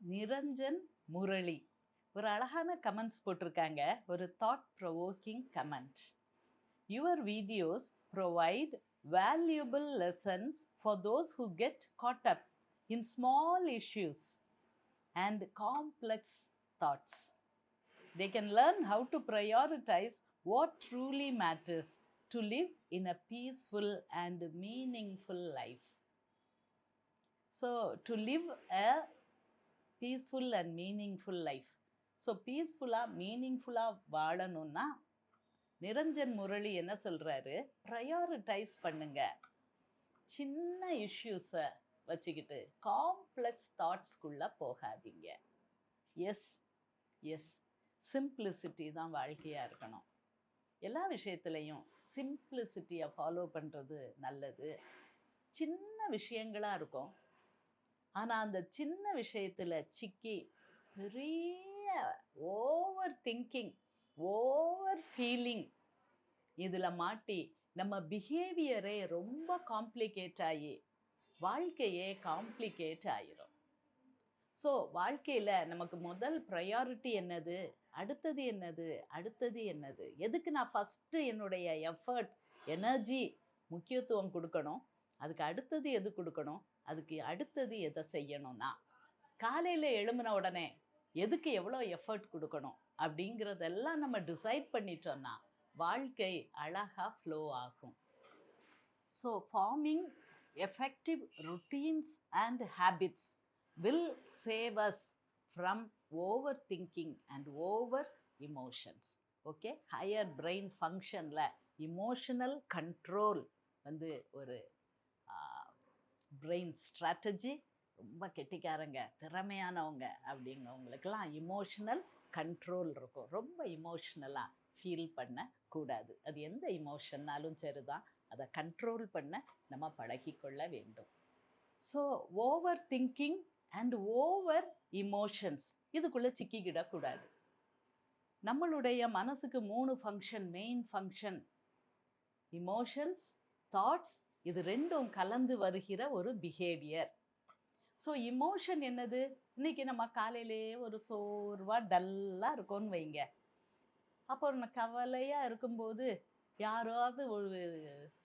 நிரஞ்சன் முரளி ஒரு அழகான கமெண்ட்ஸ் போட்டிருக்காங்க ஒரு thought provoking comment your videos provide valuable lessons for those who get caught up in small issues and complex thoughts they can learn how to prioritize what truly matters to live in a peaceful and meaningful life. So, to live a peaceful and meaningful life so பீஸ்ஃபுல்லாக மீனிங்ஃபுல்லாக வாழணும்னா நிரஞ்சன் முரளி என்ன சொல்கிறாரு prioritise பண்ணுங்க. சின்ன இஷ்யூஸை வச்சுக்கிட்டு complex தாட்ஸ்குள்ளே போகாதீங்க. S S simplicity தான் வாழ்க்கையாக இருக்கணும். எல்லா விஷயத்துலையும் சிம்பிளிசிட்டியை ஃபாலோ பண்ணுறது நல்லது. சின்ன விஷயங்களாக இருக்கும். ஆனால் அந்த சின்ன விஷயத்தில் சிக்கி பெரிய ஓவர் திங்கிங் ஓவர் ஃபீலிங் இதில் மாட்டி நம்ம பிஹேவியரே ரொம்ப காம்ப்ளிகேட் ஆகி வாழ்க்கையே காம்ப்ளிகேட் ஆயிரும். ஸோ வாழ்க்கையில் நமக்கு முதல் ப்ரையாரிட்டி என்னது? அடுத்தது என்னது? அடுத்தது என்னது? எதுக்கு நான் ஃபஸ்ட்டு என்னுடைய எஃபர்ட் எனர்ஜி முக்கியத்துவம் கொடுக்கணும்? அதுக்கு அடுத்தது எது கொடுக்கணும்? அதுக்கு அடுத்தது எதை செய்யணும்னா காலையில் எழும்பின உடனே எதுக்கு எவ்வளோ எஃபர்ட் கொடுக்கணும் அப்படிங்கிறதெல்லாம் நம்ம டிசைட் பண்ணிட்டோம்னா வாழ்க்கை அழகாக ஃப்ளோ ஆகும். So forming effective routines and habits save us from over thinking and over emotions okay higher brain ஃபங்க்ஷனில் இமோஷனல் கண்ட்ரோல் வந்து ஒரு பிரெயின் ஸ்ட்ராட்டஜி ரொம்ப கெட்டிக்காரங்க திறமையானவங்க அப்படிங்கிறவங்களுக்கெல்லாம் இமோஷனல் கண்ட்ரோல் இருக்கும். ரொம்ப இமோஷ்னலாக ஃபீல் பண்ணக்கூடாது. அது எந்த இமோஷன்னாலும் சரி தான் அதை கண்ட்ரோல் பண்ண நம்ம பழகிக்கொள்ள வேண்டும். So over thinking and over emotions இதுக்குள்ளே சிக்கிக்கிடக்கூடாது. நம்மளுடைய மனசுக்கு மூணு function main function emotions thoughts இது ரெண்டும் கலந்து வருகிற ஒரு பிஹேவியர் ஸோ இமோஷன் என்னது? இன்னைக்கு நம்ம காலையிலே ஒரு சோர்வாக டல்லாக இருக்கோன்னு வைங்க. அப்போ கவலையாக இருக்கும்போது யாராவது ஒரு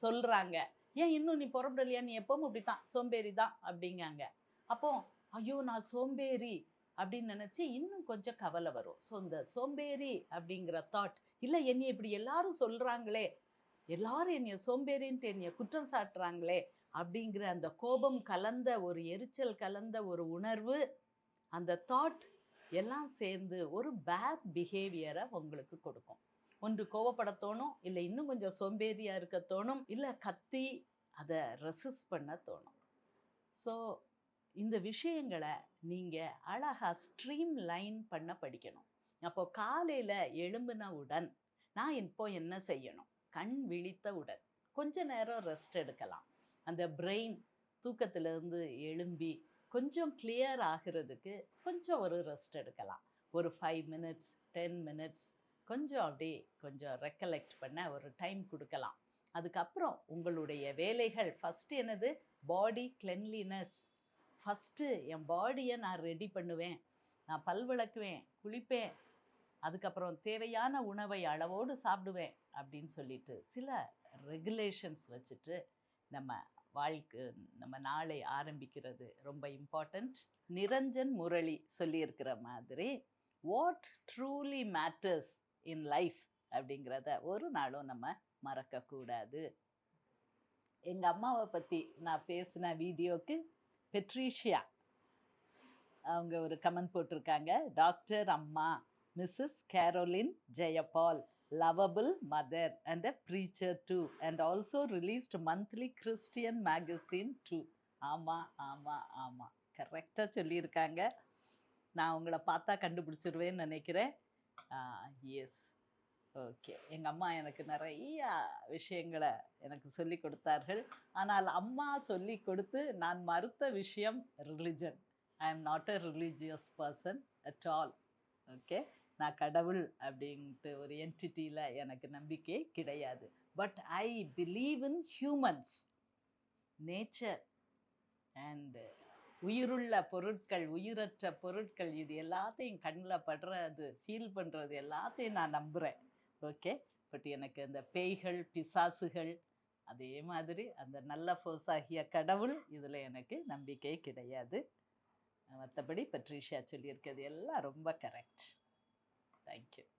சொல்கிறாங்க ஏன் இன்னும் நீ புறப்படலையா? நீ எப்பவும் இப்படி தான் சோம்பேறி தான் அப்படிங்காங்க. அப்போ ஐயோ நான் சோம்பேறி அப்படின்னு நினச்சி இன்னும் கொஞ்சம் கவலை வரும். ஸோ இந்த சோம்பேறி அப்படிங்கிற தாட் இல்லை என்னை இப்படி எல்லாரும் சொல்கிறாங்களே எல்லாரும் என்னைய சோம்பேறின்ட்டு என்னைய குற்றம் சாட்டுறாங்களே அப்படிங்கிற அந்த கோபம் கலந்த ஒரு எரிச்சல் கலந்த ஒரு உணர்வு அந்த தாட் எல்லாம் சேர்ந்து ஒரு பேட் பிஹேவியரை உங்களுக்கு கொடுக்கும். ஒன்று கோவப்பட தோணும் இல்லை இன்னும் கொஞ்சம் சோம்பேறியாக இருக்க தோணும் இல்லை கத்தி அதை ரெசிஸ் பண்ண தோணும். ஸோ இந்த விஷயங்களை நீங்கள் அழகாக ஸ்ட்ரீம் லைன் பண்ண படிக்கணும். அப்போது காலையில் எழும்பினவுடன் நான் இப்போ என்ன செய்யணும்? கண் விழித்தவுடன் கொஞ்ச நேரம் ரெஸ்ட் எடுக்கலாம். அந்த பிரெயின் தூக்கத்திலேருந்து எழும்பி கொஞ்சம் கிளியர் ஆகிறதுக்கு கொஞ்சம் ஒரு ரெஸ்ட் எடுக்கலாம். ஒரு ஃபைவ் மினிட்ஸ் டென் மினிட்ஸ் கொஞ்சம் அப்படியே கொஞ்சம் ரெக்கலெக்ட் பண்ண ஒரு டைம் கொடுக்கலாம். அதுக்கப்புறம் உங்களுடைய வேலைகள் ஃபஸ்ட்டு என்னது? பாடி கிளென்லினஸ் ஃபஸ்ட்டு என் பாடியை நான் ரெடி பண்ணுவேன். நான் பல் விளக்குவேன் குளிப்பேன் அதுக்கப்புறம் தேவையான உணவை அளவோடு சாப்பிடுவேன் அப்படின்னு சொல்லிட்டு சில ரெகுலேஷன்ஸ் வச்சுட்டு நம்ம வாழ்க்கை நம்ம நாளை ஆரம்பிக்கிறது ரொம்ப இம்பார்ட்டண்ட் நிரஞ்சன் முரளி சொல்லியிருக்கிற மாதிரி what truly matters in life அப்படிங்கிறத ஒரு நாளும் நம்ம மறக்கக்கூடாது. எங்கள் அம்மாவை பற்றி நான் பேசின வீடியோக்கு பெட்ரீஷியா அவங்க ஒரு கமெண்ட் போட்டிருக்காங்க. டாக்டர் அம்மா Mrs Caroline Jayapal lovable mother and a preacher too and also released monthly Christian magazine too ஆமாம் ஆமாம் ஆமாம் கரெக்டாக சொல்லியிருக்காங்க. நான் உங்களை பார்த்தா கண்டுபிடிச்சிருவேன்னு நினைக்கிறேன். எஸ் ஓகே எங்கள் அம்மா எனக்கு நிறைய விஷயங்களை எனக்கு சொல்லி கொடுத்தார்கள். ஆனால் அம்மா சொல்லி கொடுத்து நான் மறுத்த விஷயம் religion I am not a religious person at all okay நான் கடவுள் அப்படின்ட்டு ஒரு என்டிட்டியில் எனக்கு நம்பிக்கை கிடையாது. But I believe in humans nature and உயிருள்ள பொருட்கள் உயிரற்ற பொருட்கள் இது எல்லாத்தையும் கண்ணில் படுறது ஃபீல் பண்ணுறது எல்லாத்தையும் நான் நம்புகிறேன் ஓகே பட் எனக்கு அந்த பேய்கள் பிசாசுகள் அதே மாதிரி அந்த நல்ல ஃபோர்ஸ் ஆகிய கடவுள் இதில் எனக்கு நம்பிக்கை கிடையாது. மற்றபடி பட்ரிஷியா சொல்லியிருக்கிறது எல்லாம் ரொம்ப கரெக்ட் Thank you.